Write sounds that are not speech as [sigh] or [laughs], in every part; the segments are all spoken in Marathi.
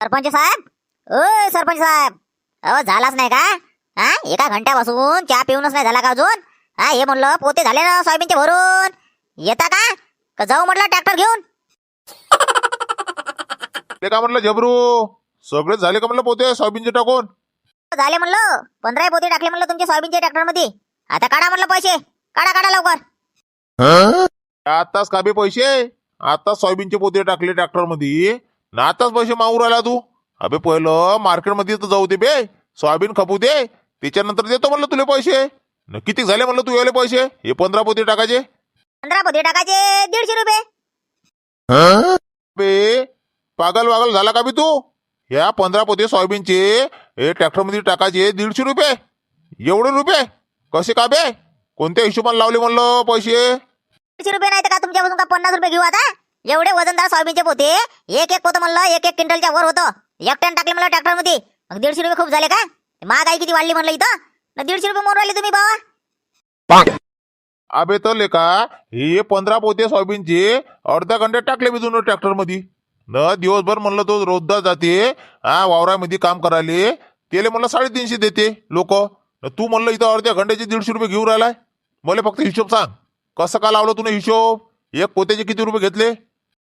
सरपंच साहेब? ओ सरपंच साहेब. अहो झालाच नाही का? हा? एका घंट्यापासून चहा पिऊनच नाही झाला का अजून? हा हे म्हणलं पोते झाले ना सोयाबीनचे भरून? येता का? का जाऊ म्हटलं ट्रॅक्टर घेऊन? [laughs] ते का म्हणलं जबरू सगळेच झाले का म्हणलं पोते सोयाबीनचे टाकून? झाले म्हणलं. पंधरा पोते टाकले म्हणलं तुमच्या सोयाबीनच्या ट्रॅक्टरमध्ये आता काढा म्हणलं पैसे. काढा काढा लवकर. आताच का बे पैसे? आताच सोयाबीनचे पोते टाकले ट्रॅक्टरमध्ये ना आताच पैसे मागू राहिला तू? अबे पहिलं मार्केटमध्ये तर जाऊ दे बे. सोयाबीन खपू दे. त्याच्यानंतर देतो म्हणलं तुले पैसे. न किती झाले म्हणलं तू याले पैसे? हे पंधरा पोते टाकायचे. पंधरा पोते टाकायचे दीडशे रुपये. बे पागल वागल झाला का बे तू? ह्या पंधरा पोते सोयाबीनचे हे ट्रॅक्टरमध्ये टाकायचे दीडशे रुपये. एवढे रुपये? कसे का बे? कोणत्या हिशोबाने लावले म्हणलं पैसे? दीडशे रुपये नाही तर का तुमच्यापासून का पन्नास रुपये घेऊ आता? एवढे वजनदार सोयाबीनचे पोते एक एक पोतं म्हणलं एक एक क्विंटलच्या वर होतं. एक टाकले म्हणलं ट्रॅक्टरमध्ये. मग दीडशे रुपये खूप झाले का महागाई किती वाढली म्हणलं इथं? दीडशे रुपये मोर राहिले तुम्ही बाबा अबे तर लेका हे पंधरा पोते सोयाबीनचे अर्ध्या घंटे टाकले मी जुनं ट्रॅक्टरमध्ये न दिवसभर म्हणलं तो रोजदा जाते हा वावरामध्ये काम करायले. त्याला म्हणलं साडेतीनशे देते लोक. तू म्हणलं इथं अर्ध्या घंट्याचे दीडशे रुपये घेऊन राहिलाय. मला फक्त हिशोब सांग. कसं का लावलं तुने हिशोब? एक पोत्याचे किती रुपये घेतले?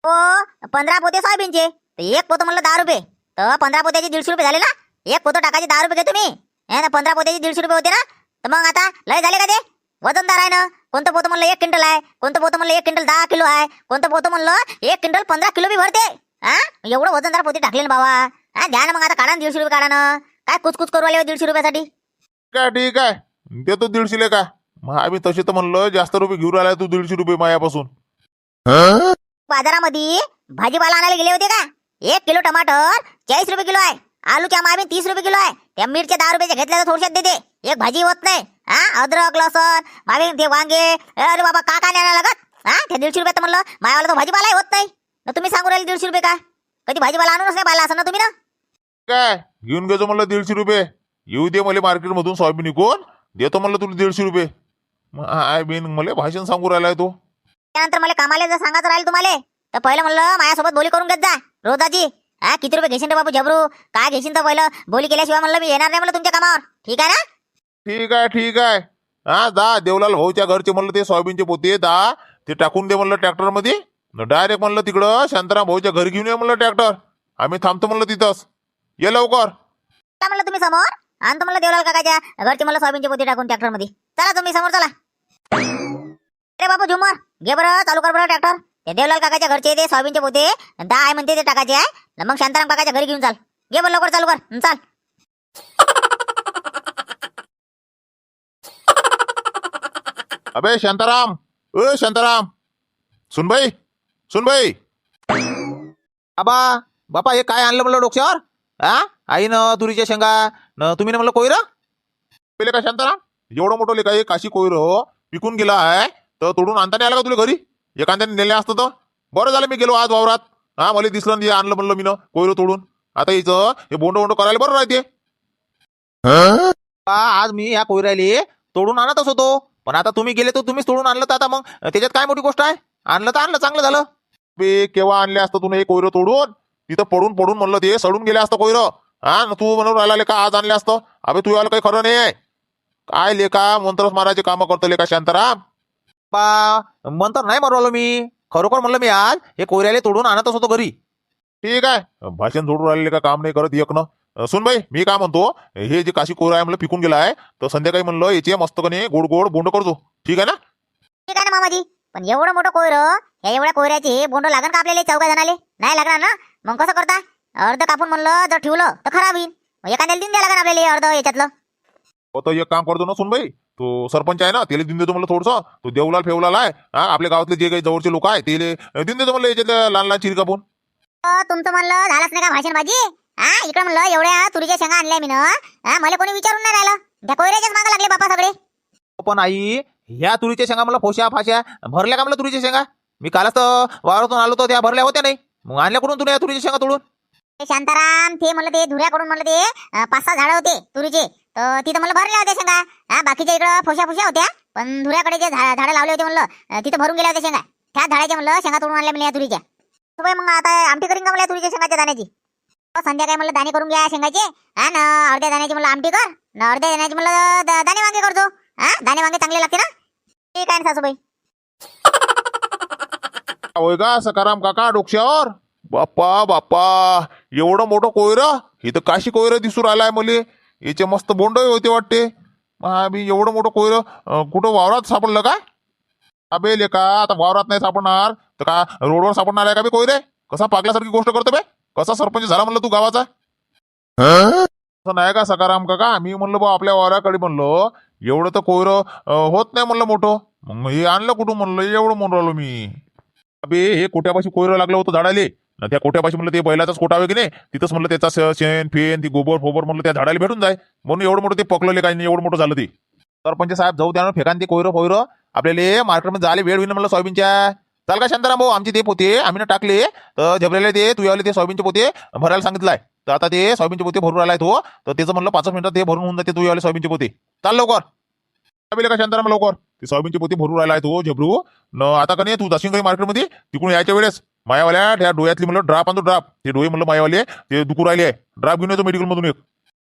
हो पंधरा पोते सोयाबीनचे. तर एक पोतं म्हणलं दहा रुपये. तर पंधरा पोत्याचे दीडशे रुपये झाले ना? एक पोतं टाकायचे दहा रुपये घेतो मी हे ना पंधरा पोत्याचे दीडशे रुपये होते ना? तर मग आता लय झाले का ते? वजनदार आहे ना? कोणतं पोतं म्हणलं एक क्विंटल आहे? कोणतं पोतं म्हणलं एक क्विंटल दहा किलो आहे? कोणतं पोतं म्हणलं एक क्विंटल पंधरा किलो बी भरते. हा? एवढं वजनदार पोते टाकले ना बाबा. हा द्या ना मग आता काढा ना दीडशे रुपये काढा ना. काय कुचकुच करू आले हो दीडशे रुपयासाठी? काय ठीक आहे. देतो दीडशे ले का? मग आम्ही तसे तर म्हणलं जास्त रुपये घेऊन राहिलाय तू दीडशे रुपये मायापासून. बाजारामध्ये भाजीपाला आणायला गेले होते का? एक किलो टमाटर चाळीस रुपये किलो आहे. आलूच्या मामी तीस रुपये किलो आहे. त्या मिरच्या दहा रुपयाच्या घेतल्या तर थोडशात देते. एक भाजी होत नाही. हा? अद्रक लसूण मामी ते वांगे अरे बाबा का काय नाही लागत? हा? त्या दीडशे रुपयात म्हणलं मायावाला तो भाजीपालाही होत नाही. ना तुम्ही सांगू राहिले दीडशे रुपये का? कधी भाजीपाला आणूनच नाही पाहिला असं ना तुम्ही ना? काय? घेऊन घेतो म्हणलं दीडशे रुपये. येऊ दे मला मार्केटमधून सोयाबीन विकून. देतो म्हणलं तुला दीडशे रुपये. आय बिन मला भाषण सांगू राहिलाय तो. त्यानंतर मला कामाला जर सांगायचं राहील तुम्हाला तर पहिलं म्हणलं माझ्यासोबत बोली करून घेत जा रोजाची हा किती रुपये घेशील रे बाबू जबरू काय घेशील तर पहिलं? बोली केल्याशिवाय म्हणलं मी येणार नाही म्हणलं तुमच्या कामावर. ठीक आहे ना? ठीक आहे ठीक आहे. हा जा देवलाल भाऊच्या घरचे म्हणलं ते सोयाबीनचे पोते दा ते टाकून दे म्हणलं ट्रॅक्टरमध्ये डायरेक्ट म्हणलं तिकडं शांताराम भाऊच्या घरी घेऊन ये म्हणलं ट्रॅक्टर. आम्ही थांबतो म्हणलं तिथंच. ये लवकर. चला म्हणलं तुम्ही समोर. आणतो म्हणलं देवलाल काकाच्या घरचे मला सोयाबीनचे पोते टाकून ट्रॅक्टरमध्ये चला तुम्ही समोर चला. अरे बाबू झुमर. घे बरं चालू कर बरं ट्रॅक्टर ते देवलाल काकाच्या घरचे ते सोयाबीनचे पोते दहा आहे म्हणते ते टाकायचे आहे. मग शांताराम काकाच्या घरी घेऊन चाल. घे बरं लवकर चालू कर. चाल. अबे शांताराम. ओ शांताराम. सुनबाई सुनबाई. आबा बापा हे काय आणलं म्हणलं डोक्यावर? हा आई न तुरीच्या शेंगा न तुम्ही ना म्हणलं कोयर? पहिले का शांताराम? एवढं मोठं लेखा काशी कोयर हो. पिकून गेला आहे. तर तोडून आणता नाही आला का तुला घरी? एखाद्याने नेले असतं तर? बरं झालं मी गेलो आज वावरात. हा मला दिसलं नाही आणलं म्हणलं मी कोयर तोडून. आता हिचं हे बोंड बोंड करायला बरं राहते. आज मी ह्या कोयराले तोडून आणतच होतो. पण आता तुम्ही गेले तर तुम्हीच तोडून आणलं तर आता मग त्याच्यात काय मोठी गोष्ट आहे? आणलं तर आणलं चांगलं झालं. बे केव्हा आणले असतं तुला हे कोयरं तोडून? तिथं पडून पडून म्हणलं ते सडून गेले असतं कोयरं. हा तू म्हणून राहिला लेका आज आणले असतं? अबे तू याला काही खरं नाही आहे. काय लेका मंत्रच मारायचे कामं करतो लेका शांताराम? बा मंतर नाही मरवलो मी. खरोखर म्हणलं मी आज हे कोयऱ्याले तोडून आणतच होतो घरी. ठीक आहे. भाषण जोडून राहिले का काम नाही करत एक न सुन बाई मी काय म्हणतो हे जे काशी कोयरा आहे म्हणलं पिकून गेला आहे तर संध्याकाळी म्हणलं याचे मस्त कने गोड गोड बोंड करतो ठीक आहे ना? ठीक आहे ना मामाजी. पण एवढं मोठं कोयर या एवढ्या कोयऱ्याचे बोंड लागन का आपल्याला चौघा जणाले? नाही लागणार ना? मग कसं करता? अर्ध कापून म्हणलं जर ठेवलं तर खराब होईल एखाद्याला दिन द्या लागन आपल्याला हे अर्ध याच्यातलं. आता एक काम करतो ना सुन बाई. तो सरपंच आहे ना त्याला देऊन देतो म्हणलं थोडंसं. तो देवलाल फेवलाल आहे. हा आपल्या गावातले जे काही जवळचे लोक आहे ते देऊन देतो म्हणलं याच्यातल्या लहान लहान चिरी कापून अ, तुमचं म्हणलं झालंच नाही का भाषण बाजी? हा इकडे म्हणलं एवढ्या तुरीच्या शेंगा आणल्या मी ना. हा मला कोणी विचारून नाही राहिलं. त्या कोयऱ्याच्याच मागं लागले बापा सगळे. पण आई ह्या तुरीच्या शेंगा मला फोश्या फाश्या भरल्या का म्हणलं तुरीच्या शेंगा? मी कालच तर वावरातून आलो तर त्या भरल्या होत्या नाही. मग आणल्या कुठून तुम्ही या तुरीच्या शेंगा तोडून? ते शांताराम ते म्हणलं ते धुऱ्याकडून म्हणलं ते पाच सहा झाडं होते तुरीचे. तर तिथं मला भरल्या होत्या शेंगा. हा बाकीच्या इकडं फोशा फुशा होत्या. पण धुऱ्याकडे जे झाडं लावले होते म्हणलं तिथं भरून गेल्या होत्या शेंगा. त्या झाडाच्या म्हणलं शेंगा तोडून आणल्या म्हणलं तुरीच्या. बाई मग आता आमटी करीन का मला तुरीच्या शेंगाच्या दाण्याची? संध्याकाळी मला दाणे करून घ्या शेंगाचे. हा ना अर्ध्या दाण्याची मला आमटी कर. ना अर्ध्या दाण्याची मला दाणे वांगे करतो. हा दाणे वांगे चांगले लागते ना? ठीक आहे ना सासूबाई. होय का सकाराम काका डोक्ष्यावर बाप्पा बाप्पा एवढं मोठं कोयरं? इथं काशी कोयरं दिसू राहिलाय मले. याचे मस्त बोंड होते वाटते. मी एवढं मोठं कोयरं कुठं वावरात सापडलं का? अबे लेका आता वावरात नाही सापडणार. तर का रोडवर सापडणार आहे का बे कोयरे? कसा पागल्यासारखी गोष्ट करतो बे? कसा सरपंच झाला म्हणलं तू गावाचा? असं नाही का सकाराम काका? मी म्हणलं बा आपल्या वावराकडे म्हणलं. एवढं तर कोयरं होत नाही म्हणलं मोठं. मग हे आणलं कुठून म्हणलं? एवढं म्हणून राहिलो मी. अबे हे कोट्यापाशी कोयरं लागलं होतं झाडाले. न त्या कोट्यापाशी म्हणलं ते बैलाचाच कोटा वगैरे नाही? तिथंच म्हणलं त्याचा शेण फेन ती गोबर फोबर म्हणलं त्या झाडाला भेटून जाय. म्हणून एवढं मोठं ते पकलले काय नाही एवढं मोठं झालं ते. सरपंच साहेब जाऊ द्या फेकान ते कोयरं पोयरं आपल्याला मार्केटमध्ये जायला वेळ होईल म्हणलं सोयाबीनच्या. चाल का शांताराम भाऊ आमचे ते पोते आम्ही ना टाकले. तर झबलेले ते तुझ्यावाले ते सोयाबीनचे पोते भरायला सांगितलंय. तर आता ते सोयाबीनचे पोते भरून राहिलाय तो. तर त्याचं म्हणलं पाच मिनिटात ते भरून होऊन जाते तुझ्यावाले सोयाबीनचे पोते. चाल लवकर. काय का शांताराम लवकर? ते सोयाबीनचे पोते भरून राहिलाय तो झबरू न आता का नाही तू जाशील काही मार्केटमध्ये? तिकडून यायच्या वेळेस. मायावाल्या त्या डोळ्यातली म्हणलं ड्राप आणतो ड्राप ते डोळे म्हणलं मायावाले ते दुखू राहिले. आहे ड्राप घेऊन येतो मेडिकल मधून एक.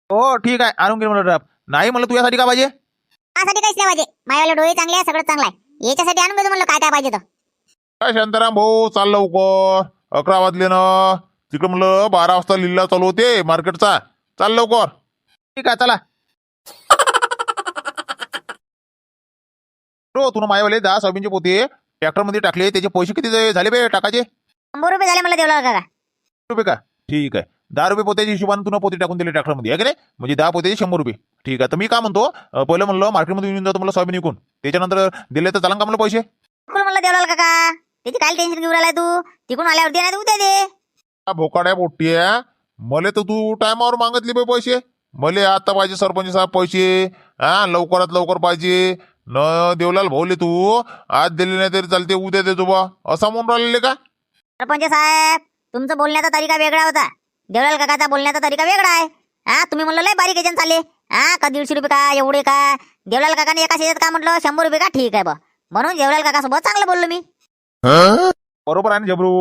हो ठीक आहे. आणून घे मला ड्राप नाही म्हणलं तुझ्यासाठी का पाहिजे? त्यासाठी काहीच नाही पाहिजे. माझ्यावाले डोळे चांगले आहे सगळं चांगलं आहे. याच्यासाठी आणून म्हणलं काय काय पाहिजे तर. काय शांताराम भाऊ चाल लवकर. अकरा वाजले ना. तिकडे म्हणलं बारा वाजता लिल्ला चालू होते मार्केटचा. चाल लवकर. ठीक आहे चला. [laughs] हो तुला मायावाले दहा सोयाबीनचे पोते ट्रॅक्टरमध्ये टाकले त्याचे पैसे किती झाले बे टाकाचे शंभर रुपये झाले मला देवला काका. रुपये का? ठीक आहे. दहा रुपये पोत्याच्या हिशोबाने तुला पोते टाकून दिले ट्रॅक्टरमध्ये आहे की नाही? म्हणजे दहा पोत्याचे शंभर रुपये. ठीक आहे. तर मी काय म्हणतो अं, पहिलं म्हणलं मार्केटमध्ये येऊन जातो मला सोयाबीन विकून. त्याच्यानंतर दिले तर चालन का मला पैसे? म्हणलं देवला काका? त्याची काय टेन्शन घेऊन राहिलाय तू. तिकडून आल्यावर दे नाही उद्या दे. भोकाड्या पोट्टी आहे मले तर तू टायमावर मागितले बे पैसे. मले आता पाहिजे सरपंच साहेब पैसे. हा लवकरात लवकर पाहिजे. न देवलाल भाऊले तू. आज दिले नाही तरी चालते उद्या देतो बा. असा म्हणून राहिलेले का? सरपंच साहेब तुमचं बोलण्याचा तरीका वेगळा होता. देवलाल काकाचा बोलण्याचा तरीका वेगळा आहे. हा तुम्ही म्हणलं लय बारीक एजंट चालले हा का दीडशे रुपये का एवढे का? देवलाल काकाने एका शेतात का म्हटलं शंभर रुपये का? ठीक आहे बा. म्हणून देवलाल काकासोबत चांगलं बोललो मी. बरोबर आहे ना जबरू?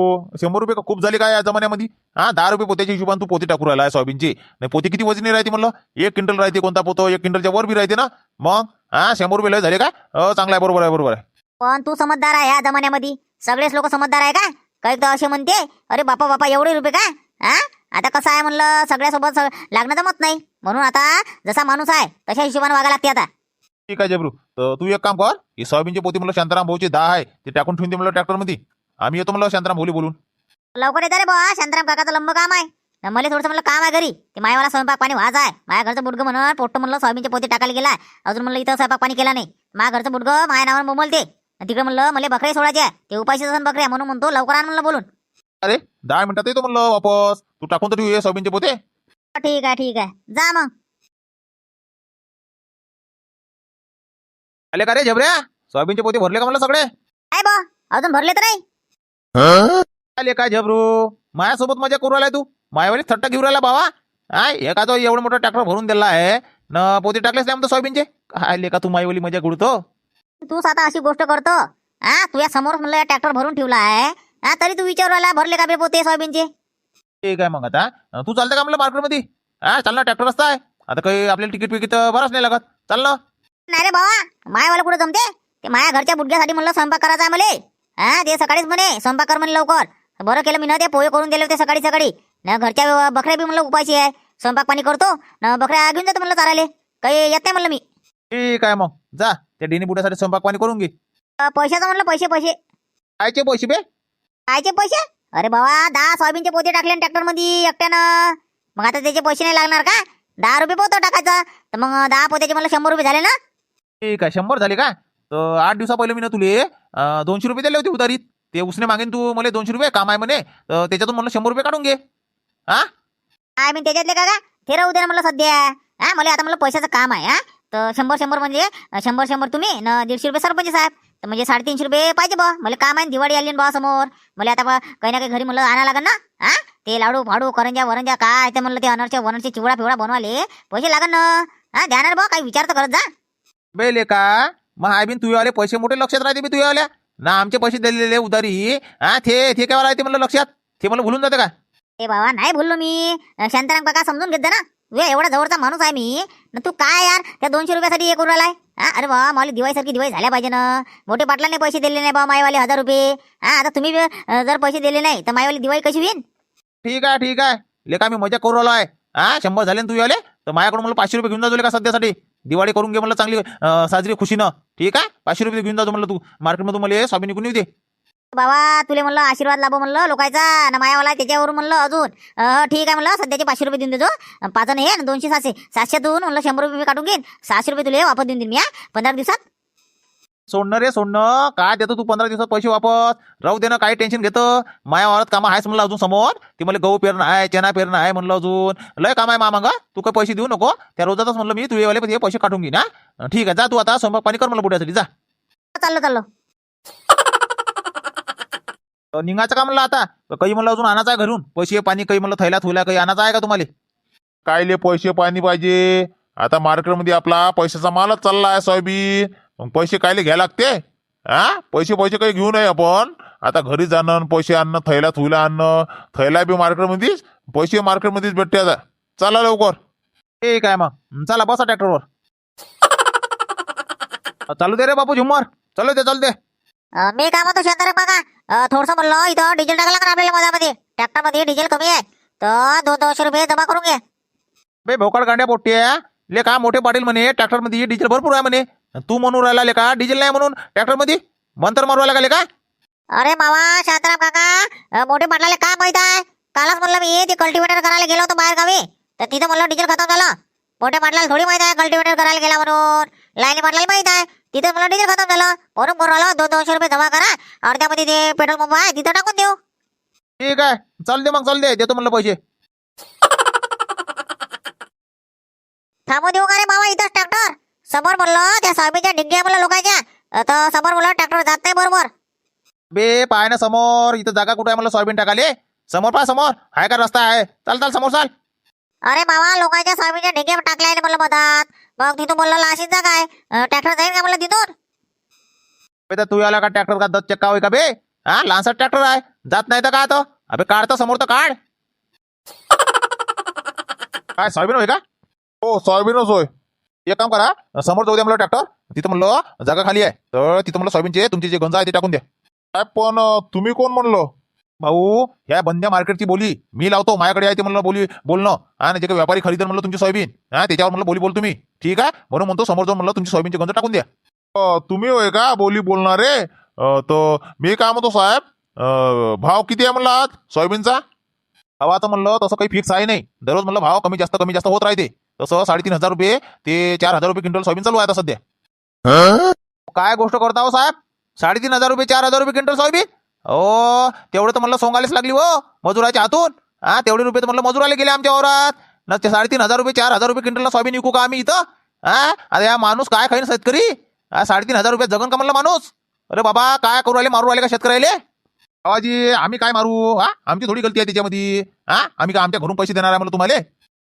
शंभर रुपये का खूप झाले काय या जमान्यामध्ये? हा दहा रुपये पोत्याच्या हिशोबाने तू पोते टाकू राहिला सोयाबीनची. नाही पोते किती वजनी राहते म्हणलं? एक क्विंटल राहते कोणता पोतो? एक क्विंटलच्या वर बी राहते ना? मग? हा शंभर रुपये लय झाले का अ, चांगला आहे बरोबर आहे बरोबर आहे. पण तू समजदार आहे या जमान्यामध्ये. सगळेच लोक समजदार आहे का? काही तर असे म्हणते? अरे बापा बापा एवढे रुपये का? हा आता कसं आहे म्हणलं सगळ्यासोबत स- लागणं जमत नाही. म्हणून आता जसा माणूस आहे तशा हिशोबाने वागा लागते आता. ठीक आहे जबरू. तर तू एक काम कर ही सोयाबीनचे पोते म्हणलं शांताराम भाऊचे दहा आहे ते टाकून ठेवून दे म्हणलं ट्रॅक्टरमध्ये. आम्ही येतो म्हणलं शांताराम भाऊली बोलून. लवकर येतं रे बा शांताराम काकाचं लंब काम आहे. न मला थोडंसं म्हणलं काम आहे घरी. ते मायावाला स्वयंपाक पाणी व्हायचं आहे. माझ्या घरचं बुडगं म्हणून पोट्ट म्हणलं सोयाबीनचे पोते टाकायला गेला अजून म्हणलं इथं स्वयंपाक पाणी केला नाही. माझ्या घरचं बुडगं माझ्या नावावर मोमलते न तिकडे म्हणलं मला बकरे सोडायचे. ते उपाशी असून बकऱ्या म्हणून म्हणतो लवकर आण म्हणलं बोलून. अरे दहा मिनिटात येतो म्हणलं वापस. तू टाकून तर ठेवू हे सोयाबीनचे पोते. ठीक आहे ठीक आहे. जा मग. आले का रे झबऱ्या? सोयाबीनचे पोते भरले का म्हणलं सगळे? काय बा अजून भरले तर नाही. आले काय झबरू? माझ्यासोबत मजा करू राहिलाय तू? मायावाली थट्टा घेऊन राहिला बाबा काय एका तो एवढं मोठं ट्रॅक्टर भरून दिला आहे. न पोते टाकलेच नाही म्हणतो सोयाबीनचे काय लेका तू मायावाली मजा गुडतो तू आता अशी गोष्ट करतो? हा तुझ्या समोर म्हणलं ट्रॅक्टर भरून ठेवला आहे. हा तरी तू विचारू राहिला भरले का बे पोते सोयाबीनचे? ठीक आहे मग आता? तू चालतं का म्हणलं मार्केटमध्ये? हा चाल ना ट्रॅक्टर रस्ता आहे. आता काही आपल्याला तिकीट विकीट भराच नाही लागत. चाल ना नाही रे बाबा मायावाला कुठं जमते? ते माया घरच्या बुडग्यासाठी म्हणलं स्वयंपाक करायचा आहे मले हा ते सकाळीच म्हणे स्वयंपाक कर म्हणे लवकर. बरं केलं मी ना ते पोहे करून दिले होते सकाळी सकाळी. ना घरच्या बकऱ्या बी म्हणलं उपाशी आहे. स्वयंपाक पाणी करतो ना बकऱ्या घेऊन जातो म्हणलं चाराले काही येत नाही म्हणलं मी. ठीक आहे मग? जा त्या डेनी बुड्यासाठी स्वयंपाक पाणी करून घे. अं, पैशाचं म्हणलं? पैसे पैसे. कायचे पैसे बे? कायचे पैसे? अरे बाबा दहा सोयाबीनचे पोते टाकले ट्रॅक्टरमध्ये एकट्यानं. मग आता त्याचे पैसे नाही लागणार का? दहा रुपये पोतो टाकायचा. तर मग दहा पोत्याचे मला शंभर रुपये झाले ना? ठीक आहे शंभर झाले का? तर आठ दिवसा पहिले मी ना तुले अं, दोनशे रुपये दिले होते उधारीत. ते उसने मागेन तू मला दोनशे रुपये काम आहे म्हणे. तर त्याच्यातून मला शंभर रुपये काढून घे. हा? काय मी त्याच्यातले का ते राहू दे ना मला सध्या. हा मला आता मला पैशाचं काम आहे हा? तर शंभर शंभर म्हणजे शंभर शंभर तुम्ही न दीडशे रुपये सरपंच साहेब. तर म्हणजे साडेतीनशे रुपये पाहिजे बा मला काम आहे दिवाळी आली बा समोर. मला आता बा काही ना काही घरी म्हणलं आणा लागन ना? हा? ते लाडू फाडू करंजा वरंजा काय ते म्हणलं ते अनरच्या वरणचे चिवडा फिवडा बनवाले. पैसे लागन ना? हा ध्यानार बा काही विचार तर करत जा. बे लेका मग आय बिन तुझे पैसे मोठे लक्षात राहते बी तुझ्या ना आमचे पैसे दिलेले उधारी. हा ते ते काय राहते म्हणलं लक्षात? ते मला भुलून जाते का? ए बाबा नाही बोललो मी. शांताराम काका समजून घेत जा ना. वे एवढा जवळचा माणूस आहे मी. न तू काय यार? त्या दोनशे रुपयासाठी हे करू राहिलाय? हा? अरे बाबा मला दिवाळीसारखी दिवाळी झाल्या पाहिजे ना. मोठे पाटलाने पैसे दिले नाही बाबा मायवाले हजार रुपये. हा आता तुम्ही जर पैसे दिले नाही तर मायवाली दिवाळी कशी होईल ठीक आहे ठीक आहे. लेका मी मजा करू आलो आहे. हा शंभर झाले ना तू आले तर माझ्याकडून मला पाचशे रुपये घेऊन जातो का सध्यासाठी? दिवाळी करून घे मला चांगली साजरी साजरी खुशीनं. ठीक आहे? पाचशे रुपये घेऊन जातो म्हणलं तू. मार्केटमध्ये मला स्वामी निघून येऊ दे बाबा तुले म्हणलं आशीर्वाद लाभो म्हणलं लोकांचा ना मायावाला त्याच्यावरून म्हणलं अजून. ठीक आहे म्हणलं सध्याचे पाचशे रुपये देऊन देतो अन् पाच हे आणि दोनशे सातशे सातशेतून म्हणलं शंभर रुपये मी काढून घेईन. सहाशे रुपये तुले वापस देऊन देईन मी हा. पंधरा दिवसात. सोडणं रे सोडणं. काय देतो तू पंधरा दिवसात पैसे वापस? राहू दे ना काही टेन्शन घेतं. माया वावरात कामं आहेस म्हणलं अजून समोर. ती मला गहू पेरणं आहे चना पेरणं आहे म्हणलं अजून. लय काम आहे मामा तू काही पैसे देऊ नको. त्या रोजातच म्हणलं मी तुझे वाले पैसे काढून घेईन हा. ठीक आहे जा तू आता स्वयंपाक पाणी कर मला बुड्यासाठी जा. चाललो चाललो. निघायचं का म्हणलं आता? काही म्हणलं अजून आणायचं आहे घरून. पैसे पाणी काही म्हणलं थैला थुला काही आणायचं आहे का तुम्हाला? कायले पैसे पाणी पाहिजे? आता मार्केटमध्ये आपला पैशाचा मालच चालला आहे सोयाबीन मग पैसे कायले घ्यायला लागते? हा पैसे पैसे काही घेऊ नये आपण. आता घरी जाणं आणि पैसे आणणं थैला थुला आणणं. थैला बी मार्केटमध्येच पैसे मार्केटमध्येच भेटते आता. चला लवकर. ठीक आहे मग? चला बसा ट्रॅक्टरवर. [laughs] चालू दे रे बापू झुम्मर. चालू दे चालू दे. मी काय म्हणतो शांताराम काका थोडस म्हणलं इथं डिझेल टाकायला लागणार आपल्याला मधामध्ये ट्रॅक्टरमध्ये डिझेल कमी आहे. तर दोन दोनशे रुपये जमा करून घे. बे भोकाड गांड्या पोट्टे ले का मोठे पाटील म्हणे ट्रॅक्टरमध्ये डिझेल भरपूर आहे म्हणे. तू म्हणून राहिला ले का डिझेल नाही म्हणून ट्रॅक्टरमध्ये मंतर मारू राहिला का का अरे मामा शांताराम काका मोठे पाटलाले काय माहीत आहे. कालच म्हणलं मी ते कल्टिवेटर करायला गेलो होतो बाहेर गावी तर तिथं म्हणलं डिझेल खतम झालं. मोठे पाटलाला थोडी माहीत आहे कल्टिवेटर करायला गेला म्हणून. लाईनी पाटलाला माहीत आहे. तिथं म्हणलं डिझेल खतम झालं म्हणून राहिलो दोन दोनशे रुपये जमा करा. अर्ध्यामध्ये ते पेट्रोल पंप आहे तिथं टाकून देऊ. ठीक आहे. चाल दे मग चाल दे. देतो म्हणलं पैसे. थांबू देऊ का रे मामा इथंच ट्रॅक्टर समोर म्हणलं त्या सोयाबीनच्या डिग्ग्या म्हणलं लोकांच्या. तर समोर म्हणलं ट्रॅक्टर जात नाही बरोबर. बे पाय ना समोर. इथं जागा कुठे आहे मला सोयाबीन टाकाले समोर पाय समोर. आहे का रस्ता आहे? चाल चाल समोर चाल. अरे मामा लोकांच्या सोयाबीनच्या डिग्ग्या टाकल्या आहे म्हणलं मधात. मग तिथून म्हणलं लाशीच जागा आहे ट्रॅक्टर जाईल का म्हणलं तिथून? बे तर तू आला का ट्रॅक्टर का दस चक्का होय का बे? हा लहानसा ट्रॅक्टर आहे. जात नाही तर का तो? अबे काढ तर समोर तर काढ. [laughs] काय सोयाबीन होय का? हो सोयाबीनच होय. एक काम करा समोर जाऊ द्या मला ट्रॅक्टर तिथं म्हणलं जागा खाली आहे. तर तिथं म्हणलं सोयाबीनचे तुमचे जे गंज आहे ते टाकून द्या. काय पण तुम्ही कोण म्हणलो? भाऊ ह्या बंद्या मार्केटची बोली. मी लावतो माझ्याकडे आहे ते म्हणलं बोली बोलणं. आणि जे काही व्यापारी खरेदी म्हणलं तुमची सोयाबीन. हा त्याच्यावर म्हणलं बोली बोल तुम्ही ठीक आहे? म्हणून म्हणतो समोर जाऊन म्हणलं तुमची सोयाबीनचे गंज टाकून द्या. अं, तुम्ही होय का बोली बोलणारे अं, तो मी काय म्हणतो साहेब. अं, भाव किती आहे म्हणला आज? सोयाबीनचा? भावाचं म्हणलं तसं काही फिक्स आहे नाही. दररोज म्हणलं भाव कमी जास्त कमी जास्त होत राहते. तसं साडेतीन हजार रुपये ते चार हजार रुपये क्विंटल सोयाबीन चालू आहे आता सध्या. काय गोष्ट करता हो साहेब? साडेतीन हजार रुपये चार हजार रुपये क्विंटल सोयाबीन? ओ तेवढं तर म्हणलं सोंगालीच लागली हो मजुराच्या हातून. हा तेवढे रुपये तर म्हणलं आले गेले आमच्या वरात ना ते साडेतीन हजार रुपये चार हजार रुपये क्विंटलला सोयाबीन विकू का आम्ही इथं? हा आता या माणूस काय खाईन शेतकरी? हा साडेतीन हजार रुपये जगन का म्हणलं माणूस? अरे बाबा काय करू राहिले मारू राहिले का शेतकऱ्याले? बाबाजी आम्ही काय मारू? हा आमची थोडी गलती आहे त्याच्यामध्ये. हा आम्ही का आमच्या घरून पैसे देणार आहे म्हणलं तुम्हाला?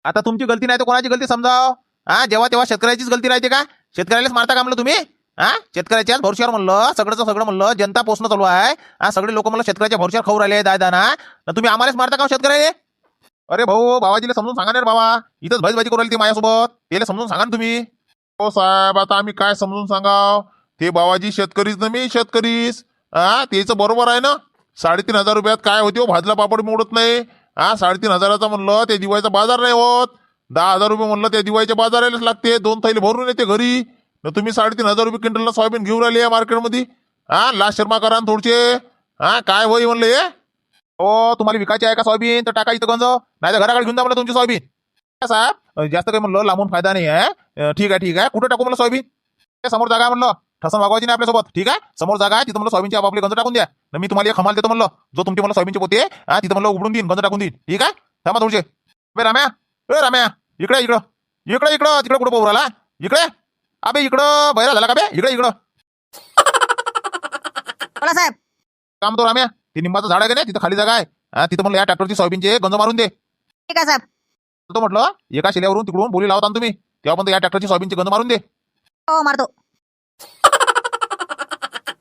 आता तुमची गलती नाही तर कोणाची गलती समजाव? हा जेव्हा तेव्हा शेतकऱ्याचीच गलती राहते का? शेतकऱ्यालाच मारता का म्हणलं तुम्ही? हा? शेतकऱ्याच्याच भरशावर म्हणलं सगळंच सगळं म्हणलं जनता पोचणं चालू आहे. हा सगळे लोक म्हणलं शेतकऱ्याच्या भरशावर खाऊ राहिले दाय दाना ना तुम्ही आम्हालाच मारता का हो अरे भाऊ बाबाजीला समजून सांगा ना बाबा. इथंच भाईबाजी करू राहिली ती माझ्यासोबत. त्याला समजून सांगा ना तुम्ही. हो साहेब आता आम्ही काय समजून सांगाव? ते बाबाजी शेतकरीच ना मी शेतकरीच. हा त्याचं बरोबर आहे ना? साडेतीन हजार रुपयात काय होते हो? भाजला पापड मोडत नाही. हा साडेतीन हजाराचा म्हणलं ते दिवाळीचा बाजार नाही होत. दहा हजार रुपये म्हणलं त्या दिवाळीच्या बाजारालाच लागते. दोन थैले भरून येते घरी. ना तुम्ही साडेतीन हजार रुपये क्विंटलला सोयाबीन घेऊन राहिले या मार्केटमध्ये? हा लास्ट शर्मा करा न थोडचे हा काय होई म्हणलं हे? हो तुम्हाला विकायची आहे का सोयाबीन? तर टाका इथं गंज. नाही तर घराकडे घेऊन जा मला तुमची सोयाबीन. साहेब जास्त काही म्हणलं लांबून फायदा नाही आहे. ठीक आहे ठीक आहे. कुठं टाकू मला सोयाबीन? समोर जागा आहे म्हणलं. ठसन वागवायची नाही आपल्यासोबत. ठीक आहे? समोर जागा आहे तिथं म्हणलं सोयाबीनची आपापली गंज टाकून द्या. न मी तुम्हाला एक खमाल देतो म्हणलं. जो तुमची मला सोयाबीनची पोते हा तिथं म्हणलं उघडून देईन गंज टाकून देईन. ठीक आहे? थांबा थोडचे राम्या. ए राम्या. इकडे इकडं. इकडे इकडं. तिकडे कुठं पोहराला राहिला? इकडे. अबे इकडं बैरा झाला का बे? इकडे इकडं. बोला साहेब काम तो राम्या. ते निंबाचं झाड आहे का नाही? तिथं खाली जागा आहे. हा तिथं म्हणलं या ट्रॅक्टरची सोयाबीनचे गंज मारून दे. ठीक आहे साहेब. तो म्हटलं एका शिल्यावरून तिकडून बोली लावता ना तुम्ही. तेव्हा पण या ट्रॅक्टरची सोयाबीनची गंज मारून दे. हो मारतो.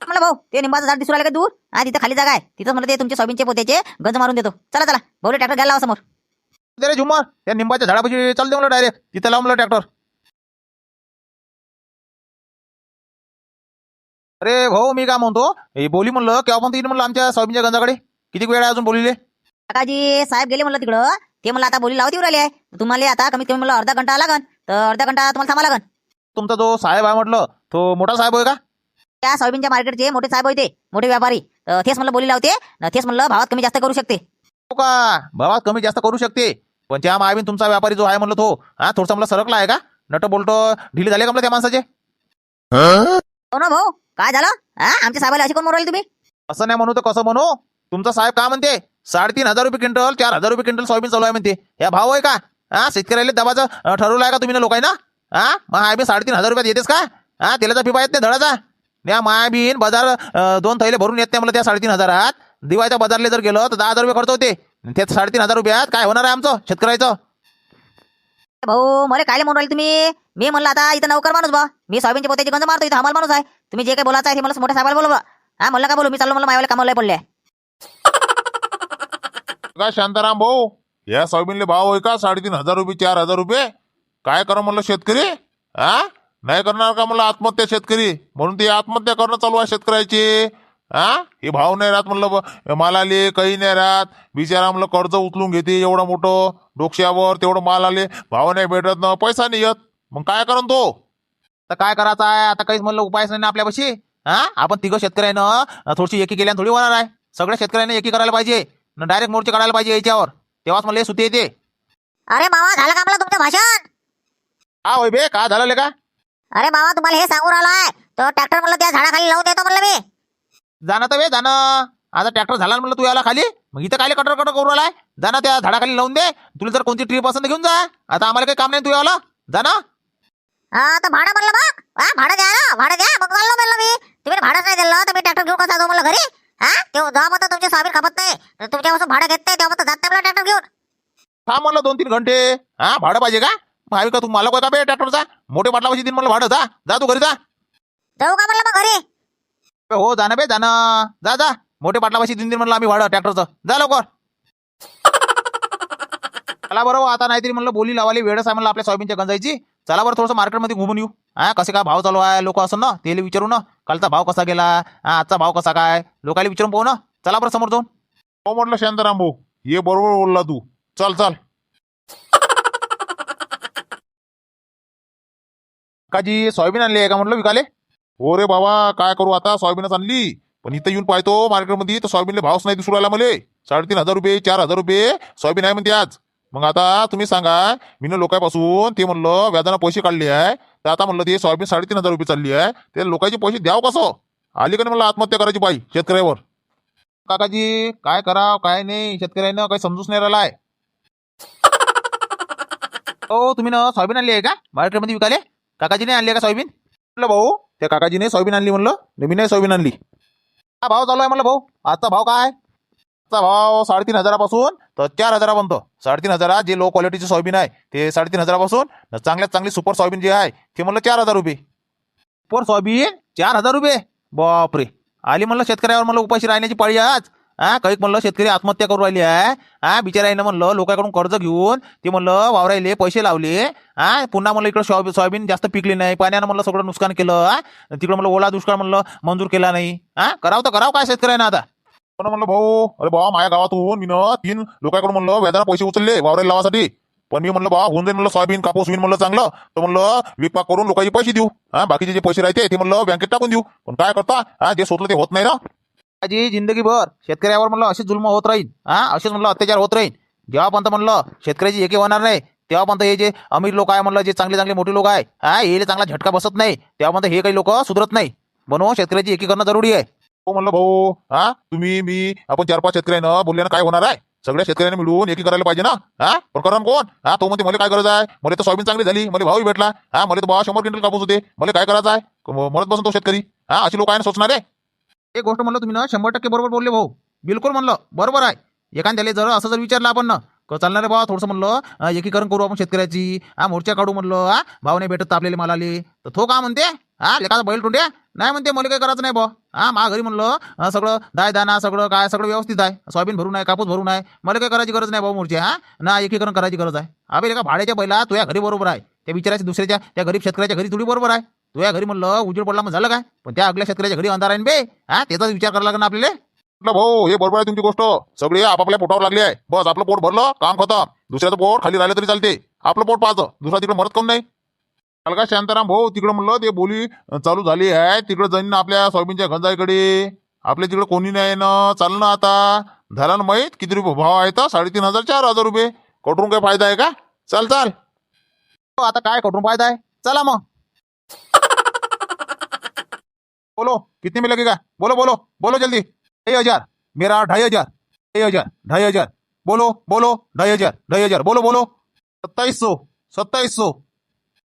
म्हणलं भाऊ ते निंबाचं झाड दिसू राहिलं का दूर? हा तिथं खाली जागा आहे. तिथं म्हणलं ते तुमचे सोयाबीनचे पोत्याचे गंज मारून देतो. चला चला. भाऊ ट्रॅक्टर घ्यायला लावा समोर. दे रे झुमर त्या निंबाच्या झाडापाशी चालते मला डायरेक्ट. तिथं लाव मला ट्रॅक्टर. अरे भाऊ मी काय म्हणतो? हे बोली म्हणलं केव्हा पण म्हणलं आमच्या सोयाबीनच्या गंजाकडे. किती वेळ आहे अजून बोलीले? काकाजी साहेब गेले म्हणलं तिकडं. ते मला आता बोली लावती राहिले. आहे तुम्हाला आता कमीत कमी अर्धा घंटा लागन. तर अर्धा घंटा तुम्हाला थांबा लागन. तुमचा जो साहेब आहे म्हटलं तो मोठा साहेब आहे का? त्या सोयाबीनच्या मार्केटचे मोठे साहेब होते मोठे व्यापारी. तर तेच म्हणलं बोली लावते. न तेच म्हणलं भावात कमी जास्त करू शकते. हो का? भावात कमी जास्त करू शकते. पण त्या मायबीन तुमचा व्यापारी जो आहे म्हणलं तो हा थोडसा मला सरकला आहे का? नट बोलतो ढिले झाले का म्हणलं त्या माणसाचे? हो ना भाऊ काय झालं? हा? आमच्या साहेबाला अशी कोण मोरवली तुम्ही? असं नाही म्हणू तर कसं म्हणू? तुमचा साहेब का म्हणते? साडेतीन हजार रुपये क्विंटल चार हजार रुपये क्विंटल सोयाबीन चालू आहे म्हणते. या भाव आहे का? हा शेतकऱ्याला दबाचं अं, ठरवलं आहे का तुम्ही ना लोकांना? हा? मायाबीन साडेतीन हजार रुपयात येतेस का? हा तेलाचा पिपा येत नाही धडाचा. या मायाबीन बाजार अं, दोन थैले भरून येत नाही मला त्या साडेतीन हजारात. दिवाळीच्या बाजारला जर गेलो तर दहा हजार रुपये खर्च होते. ते साडेतीन हजार रुपयात काय होणार आहे आमचं शेतकऱ्याचं? भाऊ मला काय म्हणून राहिले तुम्ही? मी म्हणलं आता इथं नौकर माणूस बा. मी सोयाबीनच्या पोत्याची गंज मारतो इथं हमाल माणूस आहे. तुम्ही जे काही बोलायचं आहे ते मला मोठ्या साहेबाला बोलवा. हा म्हणलं का बोलू? मी चाललो मला मायवाला कामाला पडले. काय शांताराम भाऊ? या सोयाबीनले भाव होय का? साडेतीन हजार रुपये चार हजार रुपये? काय करा म्हणलं शेतकरी? हा? नाही करणार का म्हणलं आत्महत्या शेतकरी? म्हणून ते आत्महत्या करणं चालू आहे शेतकऱ्याची. हा? हे भाव नाही राहत म्हणलं माल आले काही नाही राहत. बिचारा म्हणलं कर्ज उचलून घेते एवढं मोठं डोक्यावर तेवढं माल आले. भाव नाही भेटत ना पैसा नाही येत. मग काय करण तो? तर काय करायचं आहे? आता काहीच म्हणलं उपायच नाही ना आपल्यापाशी. हा? आपण तिघं शेतकऱ्यानं थोडीशी एकी केल्यानं थोडी होणार आहे. सगळ्या शेतकऱ्यांना एकी करायला पाहिजे. न डायरेक्ट मोर्चे काढायला पाहिजे याच्यावर. तेव्हाच मला हे सुते येते. अरे मामा झालं का आपलं तुमचं भाषण? हा होय बे? काय झालं का? अरे मामा तुम्हाला हे सांगू राहिलाय तर ट्रॅक्टर म्हणलं त्या झाडाखाली लावून देतो म्हणलं मी. जाणं तर जाणं. आता ट्रॅक्टर झाला म्हणलं तू याला खाली? मग इथं काय कटर कटर करू आलाय जाणं त्या झाडाखाली लावून दे. तुला जर कोणती ट्रीप असेल तर घेऊन जा. आता आम्हाला काही काम नाही तू याला हा तर भाडं म्हणलं मग हा भाडं द्या ना भाडं द्या. मग चाललो म्हणलं मी. तुम्ही भाडंच नाही दिलं तर मी ट्रॅक्टर घेऊन कसा जाऊ म्हणलं घरी? हा तेव्हा जेव्हा म्हणता तुमचे सोयाबीन खपत नाही. तुमच्यापासून भाडं घेत नाही तेव्हा जात नाही मला ट्रॅक्टर घेऊन. थांब म्हणलं दोन तीन घंटे. हा भाडं पाहिजे का? हवी का तू? मला काय का बे ट्रॅक्टरचा? मोठे पाटलापाशी दिन म्हणलं भाडं जा. जा तू घरी जा. जाऊ का म्हणलं मग घरी? हो जाणं बे जाणं. जा जा. मोठे पाटलापाशी दिन दिन म्हणलं आम्ही वाढ ट्रॅक्टरचं. जा लवकर. चला बरं हो, आता नाहीतरी म्हणलं बोली लावाली वेळच आहे म्हणलं आपल्या सोयाबीनच्या गंजायची चला बरं थोडंसं मार्केटमध्ये घुमून येऊ. हा कसे काय भाव चालू आहे लोक असं ना त्याला विचारू ना. कालचा भाव कसा गेला हा आजचा भाव कसा काय लोकांना विचारून पाहू ना. चला बरं समोर जाऊन. हो म्हटलं शांताराम भाऊ ये बरोबर बोलला तू. चल चल. काजी सोयाबीन आणली आहे का म्हटलं विकाले? हो रे बाबा काय करू आता? सोयाबीनच आणली. पण इथं येऊन पाहतो मार्केटमध्ये तर सोयाबीनला भावच नाही दिसू राहिला मले. साडेतीन हजार रुपये चार हजार रुपये सोयाबीन आहे म्हणते आज. मग आता तुम्ही सांगा मी लोकांपासून ते म्हणलं व्याजानं पैसे काढले आहे. तर आता म्हणलं ते सोयाबीन साडेतीन हजार रुपये चालली आहे. ते लोकांचे पैसे द्याव कसं? आली का नाही म्हणलं आत्महत्या करायची बाई शेतकऱ्यावर? काकाजी काय कराव काय नाही? शेतकऱ्यांना काही समजूच नाही राहिलाय. [laughs] हो तुम्ही ना सोयाबीन आणली आहे का? मार्केटमध्ये विकाले काकाजीने आणली आहे का सोयाबीन? म्हटलं भाऊ त्या काकाजीने सोयाबीन आणली म्हणलं. नवीन नाही सोयाबीन आणली. हा भाव चालू आहे म्हणलं भाऊ. आजचा भाव काय आजचा भाव साडेतीन हजारापासून तर चार हजारापर्यंत. साडेतीन हजारात जे लो क्वालिटीचे सोयाबीन आहे ते साडेतीन हजारापासून चांगल्यात चांगली सुपर सोयाबीन जे आहे ते म्हणलं चार हजार रुपये. सुपर सोयाबीन चार हजार रुपये. बापरे. आली म्हणलं शेतकऱ्यावर म्हणलं उपाशी राहण्याची पाळी आज. हा कैक म्हणलं शेतकरी आत्महत्या करू राहिली आहे. हा बिचारायनं म्हणलं लोकांकडून कर्ज घेऊन ते म्हणलं वावरायले पैसे लावले. हा पुन्हा म्हणलं इकडं सोयाबीन सोयाबीन जास्त पिकली नाही. पाण्यानं म्हणलं सगळं नुकसान केलं. हा तिकडं म्हणलं ओला दुष्काळ म्हणलं मंजूर केला नाही. हा करावं तर करावं काय शेतकऱ्यांना आता. पण म्हणलं भाऊ? अरे भाऊ माझ्या गावातून मी तीन लोकांकडून म्हणलं व्याजानं पैसे उचलले वावरायला लावासाठी. पण मी म्हणलं भाऊ होऊन जाईल म्हणलं सोयाबीन कापूस होईन म्हणलं चांगलं. तर म्हणलं विपाक करून लोकांचे पैसे देऊ. हा बाकीचे जे पैसे राहते ते म्हणलं बँकेत टाकून देऊ. पण काय करता? हा जे सोचलं ते होत नाही ना. आजी जिंदगीभर शेतकऱ्यावर म्हणलं अशीच जुल्म होत राहील. हा? असेच म्हणलं अत्याचार होत राहील. जेव्हापर्यंत म्हणलं शेतकऱ्याची एकी होणार नाही तेव्हापर्यंत हे जे अमीर लोक आहे म्हणलं जे चांगले चांगले मोठे लोक आहे हा? हे चांगला झटका बसत नाही. तेव्हापर्यंत हे काही लोक सुधरत नाही. म्हणून शेतकऱ्याची एकी करणं जरुरी आहे. हो म्हणलं भाऊ. हा? तुम्ही मी आपण चार पाच शेतकऱ्यानं बोलल्यानं काय होणार आहे? सगळ्या शेतकऱ्यांनी मिळून एकी करायला पाहिजे ना? हा? पण करण कोण? हा? तो म्हणते मला काय गरज आहे? मला तर सोयाबीन चांगली झाली. मला भावही भेटला. हा? मला तर बाबा शंभर क्विंटल कापूस होते. मला काय करायचं आहे? म्हणत बसून तो शेतकरी. हा? अशी लोक आहे ना सोचणार. आहे एक गोष्ट म्हणलं तुम्ही ना शंभर टक्के बरोबर बोलले भाऊ. बिलकुल म्हणलं बरोबर आहे. एखाद्याला जर असं जर विचारलं आपण ना क चालणार आहे बाबा थोडंसं म्हणलं एकीकरण करू आपण शेतकऱ्याची हा मोर्चा काढू म्हणलं हा भाव नाही भेटत आपल्याला मालाले तर तो का म्हणते? हा लेखाचा बैल टोंड्या? नाही म्हणते मला काही करायचं नाही भाऊ हा मा घरी म्हणलं सगळं दाय दाना सगळं काय सगळं व्यवस्थित आहे. सोयाबीन भरून आहे कापूस भरून आहे. मला काही करायची गरज नाही भाऊ मोर्चे हा ना एकीकरण करायची गरज आहे. अबे एका भाड्याच्या बैला तुझ्या घरी बरोबर आहे. त्या विचाराच्या दुसऱ्याच्या त्या गरीब शेतकऱ्याच्या घरी थोडी बरोबर आहे. तुझ्या घरी म्हणलं उजेड पडला मग झालं काय? पण त्या अगल्या शेतकऱ्याच्या घरी अंधार आहे बे. हा त्याचाच विचार करायला लागणार आपल्याला. म्हटलं भाऊ हे बरोबर आहे तुमची गोष्ट. सगळी आपापल्या पोटावर लागली आहे. बस आपलं पोट भरलं काम खतम. दुसऱ्याचं पोट खाली राहिलं तरी चालते. आपलं पोट पाहतं दुसरा तिकडे मरत कम नाही? अलका का शांताराम भाऊ तिकडं म्हणलं ते बोली चालू झाली आहे. तिकडे जाईन ना आपल्या सोयाबीनच्या गंजाईकडे आपल्या तिकडे कोणी नाही ना. चाललं ना आता. झालं ना माहीत? किती रुपये भाव आहे तर साडेतीन हजार चार हजार रुपये. कटून काय फायदा आहे का? चाल चाल. आता काय करून फायदा आहे? चला मग. बोलो कितने में लगेगा? बोलो बोलो बोलो जल्दी। ढाई हजार। मेरा ढाई हजार। ढाई हजार ढाई हजार। बोलो बोलो ढाई हजार ढाई हजार। बोलो बोलो। सत्ताईस सौ सत्ताईस सौ।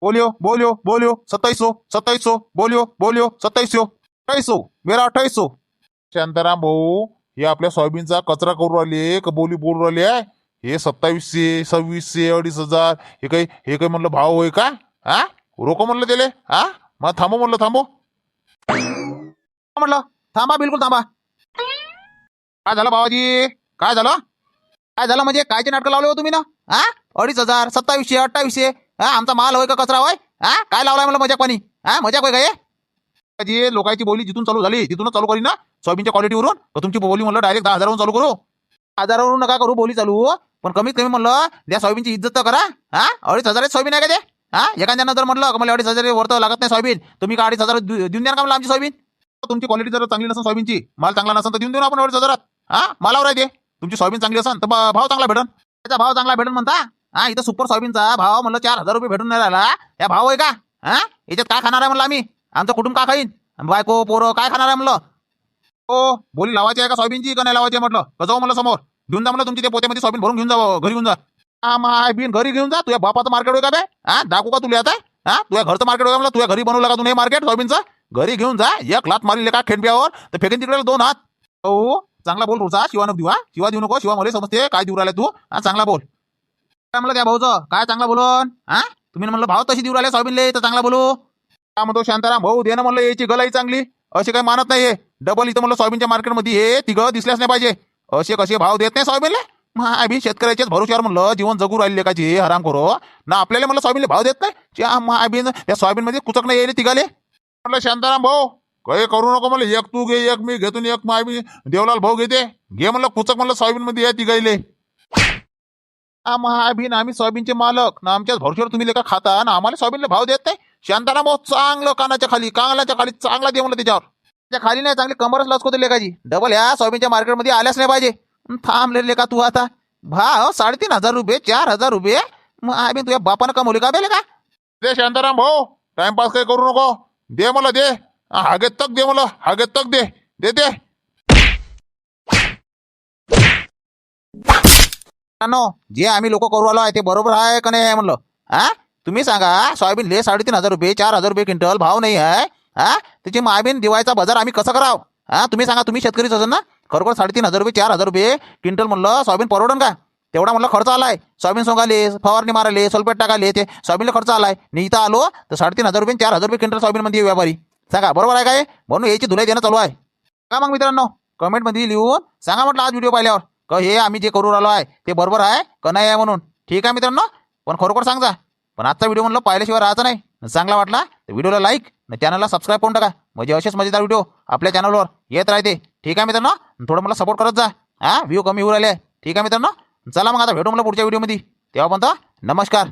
बोलियो बोलियो बोलियो। सत्ताईस सौ सत्ताईस सौ। बोलियो बोलियो सत्ताईस सौ। अट्ठाईस सौ मेरा अट्ठाईस सौ। शांताराम भाऊ हे आपल्या सोयाबीनचा कचरा करू राहिले का बोली बोलू राहिले आहे हे सत्तावीसशे सव्वीसशे अडीच हजार हे काही हे काही म्हणलं भाव होय का? हा? रोको म्हणलं त्याले हा? मग थांबो म्हणलं थांबो म्हटलं? थांबा बिलकुल थांबा. काय झालं बाबाजी काय झालं? काय झालं म्हणजे कायचे नाटकं लावले हो तुम्ही ना? हा अडीच हजार सत्तावीसशे अठ्ठावीसशे? हा आमचा माल होय का कचरा होय? हा काय लावलाय मला मजाक पाणी? हा मजाक होय काय जी लोकांची बोली जिथून चालू झाली तिथूनच चालू करी ना सोयाबीनच्या क्वालिटीवरून तुमची बोली म्हणलं डायरेक्ट दहा हजारावरून चालू करू? हजारावरून नका करू बोली चालू पण कमीत कमी म्हणलं त्या सोयाबीनची इज्जत तर करा. हा अडीच हजार सोयाबीन आहे का ते? हा? एखाद्यानं जर म्हटलं का मला अडीच हजार वरतं लागत नाही सोयाबीन. तुम्ही का अडीच हजार देऊन द्या का मला आमची सोयाबीन? तुमची क्वालिटी जर चांगली नसेल सोयाबीनची माल चांगला नसेल तर देऊन देऊ आपण अडीच हजारात. हा? मालावर आहे ते. तुमची सोयाबीन चांगली असेल तर भाव चांगला भेटन. त्याचा भाव चांगला भेटन म्हणता? हा इथं सुपर सोयाबीनचा भाव म्हणलं चार हजार रुपये भेटून नाही राहिला. या भाव आहे का? हा? याच्यात काय खाणार आहे म्हणलं आम्ही? आमचं कुटुंब का खाईन? बायको पोरं काय खाणार आहे म्हणलं? हो बोली लावायची आहे का सोयाबीनची का नाही लावायची म्हटलं? कसं जाऊ म्हणलं समोर. घेऊन जा म्हणलं तुमची ते पोत्यामध्ये सोयाबीन भरून घेऊन जा घरी घेऊन जा. हा माय बिन घरी घेऊन जा. तुझ्या बापाचं मार्केट होय का बे? हा? दाखवू का तुला आता? हा? तुझ्या घरचं मार्केट होय का तुझ्या घरी बनवलं का तुम्ही मार्केट सोयाबीनचं? घरी घेऊन जा. एक लात मारली का खेंडप्यावर तर फेकेन तिकडे दोन हात. हो चांगला बोल तुझा शिवानक देऊ हा? शिवा देऊ नको. शिवा मला समजते. काय देऊ राहिले तू? हा चांगला बोल. काय म्हणलं त्या भाऊचं? काय चांगला बोलून? हा? तुम्ही म्हणलं भाव तशी देऊ राहिले सोयाबीनले तर चांगला बोलू. काय म्हणतो शांताराम? भाऊ दे ना म्हणलं याची गलाई चांगली. असे काही मानत नाही हे डबल इथं म्हणलं सोयाबीनच्या मार्केटमध्ये हे तिघं दिसल्याच नाही पाहिजे. असे कसे भाव देत नाही सोयाबीनले? मग बी शेतकऱ्याच्याच भरोश्यावर म्हणलं जीवन जगू राहिले का जे हराम करो ना आपल्याला मला सोयाबीनले भाव देत नाही त्या महाबीन त्या सोयाबीनमध्ये कुचक नाही येईल तिघाले. म्हटलं शांताराम भाऊ काही करू नको म्हणलं एक तू घे एक मी घेतून एक माय देवलाल भाऊ घेते. घे म्हणलं कुचक म्हणलं सोयाबीन मध्ये या तिघाईले. महाबीन आम्ही सोयाबीनचे मालक. ना आमच्याच भरोश्यावर तुम्ही लेखा खाता ना आम्हाला सोयाबीनला भाव देत नाही. शांताराम भाऊ चांगलं कानाच्या खाली कानाच्या खाली चांगला दे म्हणलं त्याच्यावर. त्या खाली नाही चांगली कमरच लचकोते लेखाची डबल ह्या सोयाबीनच्या मार्केटमध्ये आल्याच नाही पाहिजे. अन थांबले लेखा तू आता. भाव साडेतीन हजार रुपये चार हजार रुपये. मग आम्ही तुझ्या बापानं कमवले का बेले का? दे शांताराम भाऊ टाइमपास काही करू नको. दे मला दे. हागेत तक दे मला हागेत तक दे. दे दे. जे आम्ही लोक करू आलो आहे ते बरोबर आहे का नाही आहे म्हणलं? हा तुम्ही सांगा सोयाबीन ले साडेतीन हजार रुपये चार हजार रुपये क्विंटल भाव नाही आहे. हा त्याची मायबीन दिवाळीचा बाजार आम्ही कसं करावं? हा तुम्ही सांगा तुम्ही शेतकरीच असेल ना? खरोखर साडेतीन हजार रुपये चार हजार रुपये. क्विंटल म्हणलं सोयाबीन परवडन का? तेवढा म्हणलं खर्च आलाय. सोयाबीन सोंगाले फवारणी माराले सल्फेट टाकाले ते सोयाबीनला खर्च आलाय. मी इथं आलो तर साडेतीन हजार रुपये चार हजार रुपये क्विंटल सोयाबीन मध्ये व्यापारी. सांगा बरोबर आहे काय? म्हणून याची धुलाई देणं चालू आहे. का मग मित्रांनो कमेंटमध्ये लिहून सांगा म्हटलं आज व्हिडिओ पाहिल्यावर. का हे आम्ही जे करू राहिलो आहे ते बरोबर आहे का नाही आहे म्हणून. ठीक आहे मित्रांनो? पण खरोखर सांगा पण आजचा व्हिडिओ म्हणलं पाहिल्याशिवाय राहायचं नाही. चांगला वाटला तर व्हिडिओला लाईक चॅनलला सबस्क्राईब करून टाका. म्हणजे असेच मजेदार व्हिडिओ आपल्या चॅनलवर येत राहते. ठीक आहे मित्रांनो? थोडं मला सपोर्ट करत जा. हा? व्ह्यू कमी होऊ राहिले. ठीक आहे मित्रांनो? चला मग आता भेटू मला पुढच्या व्हिडिओमध्ये तेव्हा पण नमस्कार.